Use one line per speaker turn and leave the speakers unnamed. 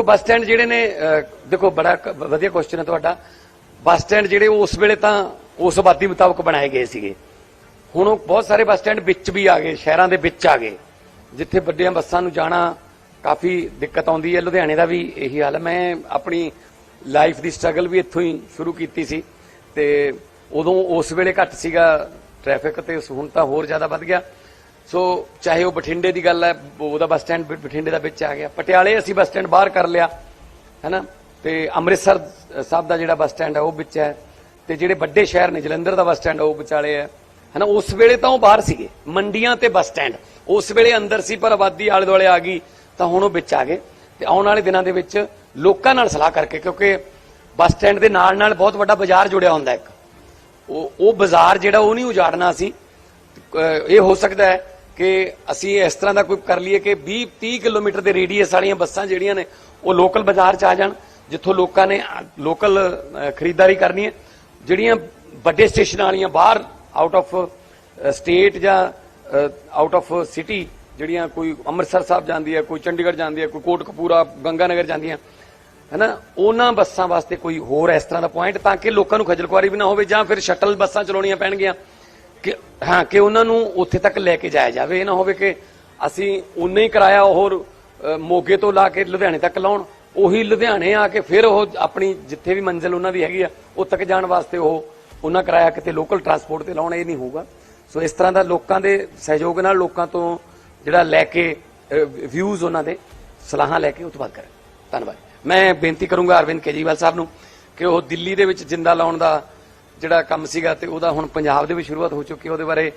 ਦੇਖੋ, bus stand ਜਿਹੜੇ ਨੇ ਦੇਖੋ, ਬੜਾ ਵਧੀਆ ਕੁਐਸਚਨ ਹੈ ਤੁਹਾਡਾ। ਬੱਸ ਸਟੈਂਡ ਜਿਹੜੇ ਉਸ ਵੇਲੇ ਤਾਂ ਉਸ ਆਬਾਦੀ ਮੁਤਾਬਕ ਬਣਾਏ ਗਏ ਸੀਗੇ। ਹੁਣ ਉਹ ਬਹੁਤ ਸਾਰੇ ਬੱਸ ਸਟੈਂਡ ਵਿੱਚ ਵੀ ਆ ਗਏ, ਸ਼ਹਿਰਾਂ ਦੇ ਵਿੱਚ ਆ ਗਏ। ਜਿੱਥੇ ਵੱਡੀਆਂ ਬੱਸਾਂ ਨੂੰ ਜਾਣਾ ਕਾਫੀ ਦਿੱਕਤ ਆਉਂਦੀ ਹੈ। ਲੁਧਿਆਣੇ ਦਾ ਵੀ ਇਹੀ ਹਾਲ ਹੈ। ਮੈਂ ਆਪਣੀ ਲਾਈਫ ਦੀ ਸਟਰਗਲ ਵੀ ਇੱਥੋਂ ਹੀ ਸ਼ੁਰੂ ਕੀਤੀ ਸੀ। ਤੇ ਉਦੋਂ ਉਸ ਵੇਲੇ ਘੱਟ ਸੀਗਾ ਟ੍ਰੈਫਿਕ ਤੇ, ਹੁਣ ਤਾਂ ਹੋਰ ਜ਼ਿਆਦਾ ਵੱਧ ਗਿਆ। ਸੋ ਚਾਹੇ ਉਹ ਬਠਿੰਡੇ ਦੀ ਗੱਲ ਹੈ, ਉਹਦਾ ਬੱਸ ਸਟੈਂਡ ਬ- ਬਠਿੰਡੇ ਦਾ ਵਿੱਚ ਆ ਗਿਆ। ਪਟਿਆਲੇ ਅਸੀਂ ਬੱਸ ਸਟੈਂਡ ਬਾਹਰ ਕਰ ਲਿਆ ਹੈਨਾ ਤੇ ਅੰਮ੍ਰਿਤਸਰ ਸਾਹਿਬ ਦਾ ਜਿਹੜਾ ਬੱਸ ਸਟੈਂਡ ਹੈ, ਉਹ ਵਿੱਚ ਹੈ। ਤੇ ਜਿਹੜੇ ਵੱਡੇ ਸ਼ਹਿਰ ਨੇ, ਜਲੰਧਰ ਦਾ ਬੱਸ ਸਟੈਂਡ, ਉਹ ਵਿਚਾਲੇ ਹੈ। ਹੈਨਾ ਉਸ ਵੇਲੇ ਤਾਂ ਉਹ ਬਾਹਰ ਸੀਗੇ, ਮੰਡੀਆਂ ਤੇ ਬੱਸ ਸਟੈਂਡ। ਉਸ ਵੇਲੇ ਅੰਦਰ ਸੀ, ਪਰ ਆਬਾਦੀ ਆਲੇ ਦੁਆਲੇ ਆ ਗਈ, ਤਾਂ ਹੁਣ ਉਹ ਵਿੱਚ ਆ ਗਏ। ਤੇ ਆਉਣ ਵਾਲੇ ਦਿਨਾਂ ਦੇ ਵਿੱਚ ਲੋਕਾਂ ਨਾਲ ਸਲਾਹ ਕਰਕੇ, ਕਿਉਂਕਿ ਬੱਸ ਸਟੈਂਡ ਦੇ ਨਾਲ ਨਾਲ ਬਹੁਤ ਵੱਡਾ ਬਾਜ਼ਾਰ ਜੁੜਿਆ ਹੁੰਦਾ ਇੱਕ। ਉਹ ਉਹ ਬਾਜ਼ਾਰ ਜਿਹੜਾ, ਉਹ ਨਹੀਂ ਉਜਾੜਨਾ ਸੀ। ਇਹ ਹੋ ਸਕਦਾ ਹੈ ਕਿ ਅਸੀਂ ਇਸ ਤਰ੍ਹਾਂ ਦਾ ਕੋਈ ਕਰ ਲਈਏ ਕਿ 20 30 ਕਿਲੋਮੀਟਰ ਦੇ ਰੇਡੀਅਸ ਵਾਲੀਆਂ ਬੱਸਾਂ ਜਿਹੜੀਆਂ ਨੇ, ਉਹ ਲੋਕਲ ਬਾਜ਼ਾਰ ਚ ਆ ਜਾਣ, ਜਿੱਥੋਂ ਲੋਕਾਂ ਨੇ ਲੋਕਲ ਖਰੀਦਦਾਰੀ ਕਰਨੀ ਹੈ। ਜਿਹੜੀਆਂ ਵੱਡੇ ਸਟੇਸ਼ਨਾਂ ਵਾਲੀਆਂ ਬਾਹਰ ਆਊਟ ਆਫ ਸਟੇਟ ਜਾਂ ਆਊਟ ਆਫ ਸਿਟੀ ਜਿਹੜੀਆਂ ਕੋਈ ਅੰਮ੍ਰਿਤਸਰ ਸਾਹਿਬ ਜਾਂਦੀ ਹੈ, ਕੋਈ ਚੰਡੀਗੜ੍ਹ ਜਾਂਦੀ ਹੈ, ਕੋਈ ਕੋਟਕਪੂਰਾ ਗੰਗਾਨਗਰ ਜਾਂਦੀਆਂ, ਹੈਨਾ, ਉਹਨਾਂ ਬੱਸਾਂ ਵਾਸਤੇ ਕੋਈ ਹੋਰ ਇਸ ਤਰ੍ਹਾਂ ਦਾ ਪੁਆਇੰਟ ਤਾਂ ਕਿ ਲੋਕਾਂ ਨੂੰ ਖੱਜਲ ਖੁਆਰੀ ਵੀ ਨਾ ਹੋਵੇ ਜਾਂ ਫਿਰ ਸ਼ਟਲ ਬੱਸਾਂ ਚਲਾਉਣੀਆਂ ਪੈਣਗੀਆਂ। ਕਿ ਹਾਂ, ਕਿ ਉਹਨਾਂ ਨੂੰ ਉੱਥੇ ਤੱਕ ਲੈ ਕੇ ਜਾਇਆ ਜਾਵੇ। ਇਹ ਨਾ ਹੋਵੇ ਕਿ ਅਸੀਂ ਉਨੇ ਹੀ ਕਿਰਾਇਆ ਹੋਰ ਮੋਗੇ ਤੋਂ ਲਾ ਕੇ ਲੁਧਿਆਣੇ ਤੱਕ ਲਾਉਣ। ਉਹੀ ਲੁਧਿਆਣੇ ਆ ਕੇ ਫਿਰ ਉਹ ਆਪਣੀ ਜਿੱਥੇ ਵੀ ਮੰਜ਼ਿਲ ਉਹਨਾਂ ਦੀ ਹੈਗੀ ਆ, ਉਹ ਤੱਕ ਜਾਣ ਵਾਸਤੇ ਉਹ ਉਹਨਾਂ ਕਿਰਾਇਆ ਕਿਤੇ ਲੋਕਲ ਟਰਾਂਸਪੋਰਟ ਤੇ ਲਾਉਣ, ਇਹ ਨਹੀਂ ਹੋਊਗਾ। ਸੋ ਇਸ ਤਰ੍ਹਾਂ ਦਾ ਲੋਕਾਂ ਦੇ ਸਹਿਯੋਗ ਨਾਲ ਲੋਕਾਂ ਤੋਂ ਜਿਹੜਾ ਲੈ ਕੇ ਵਿਊਜ਼ ਉਹਨਾਂ ਦੇ, ਸਲਾਹਾਂ ਲੈ ਕੇ ਉਹ ਤੋਂ ਬਾਅਦ ਕਰਾਂ ਧੰਨਵਾਦ। ਮੈਂ ਬੇਨਤੀ ਕਰੂੰਗਾ ਅਰਵਿੰਦ ਕੇਜਰੀਵਾਲ ਸਾਹਿਬ ਨੂੰ ਕਿ ਉਹ ਦਿੱਲੀ ਦੇ ਵਿੱਚ ਜਿੰਦਾ ਲਾਉਣ ਦਾ ਜਿਹੜਾ ਕੰਮ ਸੀਗਾ ਤੇ ਉਹਦਾ ਹੁਣ ਪੰਜਾਬ ਦੇ ਵਿੱਚ ਸ਼ੁਰੂਆਤ ਹੋ ਚੁੱਕੀ ਹੈ। ਉਹਦੇ ਬਾਰੇ